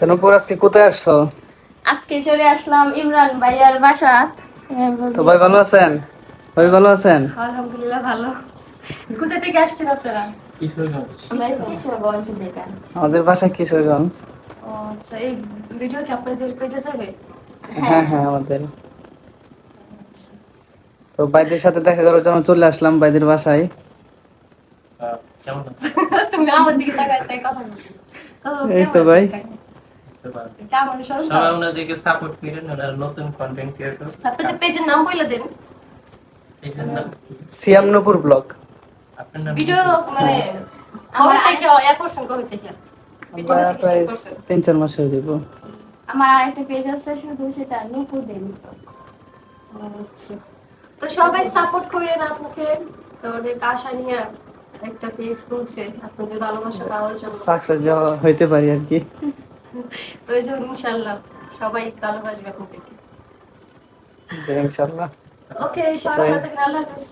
তো নূপুর আজকে কোথায় আসছো? আজকে চলে আসলাম ইমরান ভাইয়ার বাসা। তো ভাই ভালো আছেন? ভাই ভালো আছেন? আলহামদুলিল্লাহ ভালো। কোথা থেকে আসছেন আপনারা? কিশোরগঞ্জ আমাদের বাসা কিশোরগঞ্জ। আচ্ছা এই ভিডিও কি আপনাদের পেজে যাবে? হ্যাঁ হ্যাঁ আমাদের। তো ভাইদের সাথে দেখা করার জন্য চলে আসলাম ভাইদের বাসায়। কেমন তুমি আমার দিকে তাকায় তাই কথা এই তো ভাই। কেমন সব সবাই ওনাদেরকে সাপোর্ট করেন ওনারা নতুন কন্টেন্ট ক্রিয়েটর আপনাদের পেজের নাম বলে দেন। এই জন্য সিয়াম ব্লগ। আপনার নাম ভিডিও মানে থেকে ইয়া করছেন কবে থেকে। প্রায় start করছেন তিন চার মাস হয়ে যাব। আমার আরেকটা পেজ আছে শুধু সেটা নূপুর দেন আচ্ছা তো সবাই সাপোর্ট করেন আপনাকে। তো অনেক আশা নিয়ে একটা পেজ খুলছে। আপনাদের ভালোবাসা পাওয়ার জন্য। সাকসেস হইতে পারি আর কি। এই জন্য ইনশাল্লাহ সবাই ভালোবাসবে আপনাকে ইনশাল্লাহ ওকে সবাই ভালো থাকেন আল্লাহ হাফেজ।